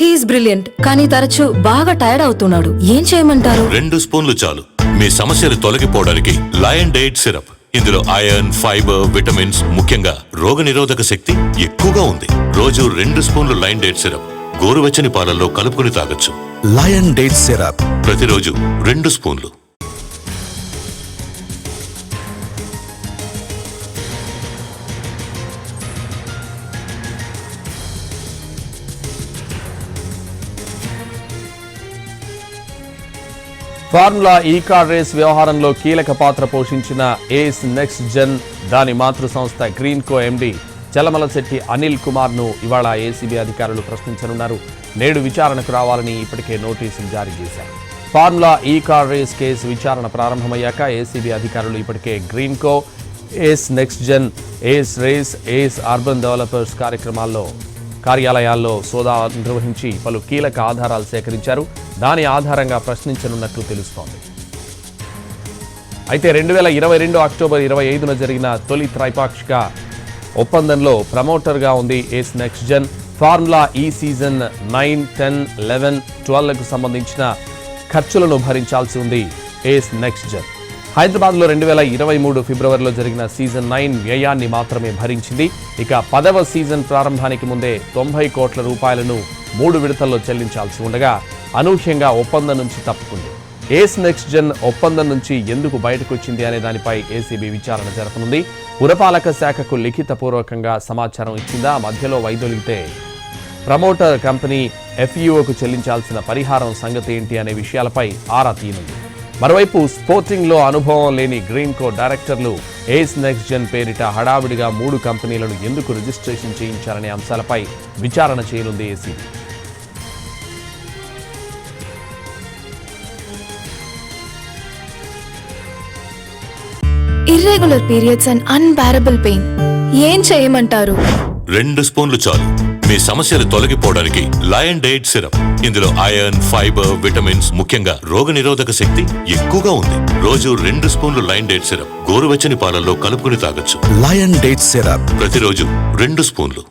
He's brilliant కానీ తరచూ బాగా టైర్డ్ అవుతున్నాడు. ఏం చేయమంటారు? రెండు స్పూన్లు చాలు. మీ సమస్యలు తొలగిపోవడానికి లయన్ డైట్ సిరప్ ఇందులో ఐరన్ ఫైబర్ విటమిన్స్ ముఖ్యంగా రోగనిరోధక శక్తి ఎక్కువగా ఉంది. రోజు రెండు స్పూన్లు లయన్ డైట్ సిరప్ గోరువెచ్చని పాలల్లో కలుపుకుని తాగొచ్చు. లయన్ డేట్ సిరప్ ప్రతిరోజు రెండు స్పూన్లు. ఫార్ములా ఈ కార్ రేస్ వ్యవహారంలో కీలక పాత్ర పోషించిన ఏస్ నెక్స్ట్ జెన్ దాని మాతృ సంస్థ Greenko MD Chalamalasetty Anil కుమార్ను ఇవాళ ఏసీబీ అధికారులు ప్రశ్నించనున్నారు. నేడు విచారణకు రావాలని ఇప్పటికే నోటీసులు జారీ చేశారు. ఫార్ములా ఈ కార్ రేస్ కేసు విచారణ ప్రారంభమయ్యాక ఏసీబీ అధికారులు ఇప్పటికే Greenko Ace Next Gen Ace Race Ace Urban Developers కార్యక్రమాల్లో కార్యాలయాల్లో సోదా నిర్వహించి పలు కీలక ఆధారాలు సేకరించారు. దాని ఆధారంగా ప్రశ్నించనున్నట్లు తెలుస్తోంది. అయితే రెండు వేల ఇరవై రెండు అక్టోబర్ ఇరవై ఐదున జరిగిన తొలి త్రైపాక్షిక ఒప్పందంలో ప్రమోటర్గా ఉంది Ace Next Gen Formula E season nine ten eleven ట్వెల్వ్కు సంబంధించిన ఖర్చులను భరించాల్సి ఉంది ఏస్ నెక్స్ట్ జెన్ హైదరాబాద్లో రెండు వేల ఇరవై మూడు ఫిబ్రవరిలో జరిగిన సీజన్ నైన్ వ్యయాన్ని మాత్రమే భరించింది. ఇక పదవ సీజన్ ప్రారంభానికి ముందే తొంభై కోట్ల రూపాయలను మూడు విడతల్లో చెల్లించాల్సి ఉండగా అనూహ్యంగా ఒప్పందం నుంచి తప్పుకుంది. ఏస్ నెక్స్ట్ జెన్ ఒప్పందం నుంచి ఎందుకు బయటకు వచ్చింది అనే దానిపై ఏసీబీ విచారణ జరపనుంది. పురపాలక శాఖకు లిఖితపూర్వకంగా సమాచారం ఇచ్చిందా మధ్యలో వైదొలిగితే? ప్రమోటర్ కంపెనీ ఎఫ్ఈఓకు చెల్లించాల్సిన పరిహారం సంగతి ఏంటి అనే విషయాలపై ఆరా తీయనుంది. మరోవైపు స్పోర్టింగ్లో అనుభవం లేని గ్రీన్ కో డైరెక్టర్లు ఏస్ నెక్స్ట్ జెన్ పేరిట హడావిడిగా మూడు కంపెనీలను ఎందుకు రిజిస్ట్రేషన్ చేయించారనే అంశాలపై విచారణ చేయనుంది ACB. Irregular periods and unbearable pain ఏం చేయమంటారు? రెండు స్పూన్లు చాలు. మీ సమస్యలు తొలగిపోవడానికి లయన్ డైట్ సిరప్. ఇందులో ఐరన్ ఫైబర్ విటమిన్స్ ముఖ్యంగా రోగనిరోధక శక్తి ఎక్కువగా ఉంది. రోజు రెండు స్పూన్లు లయన్ డైట్ సిరప్ గోరువెచ్చని పాలల్లో కలుపుకుని తాగొచ్చు. Lion date syrup. ప్రతిరోజు రెండు స్పూన్లు.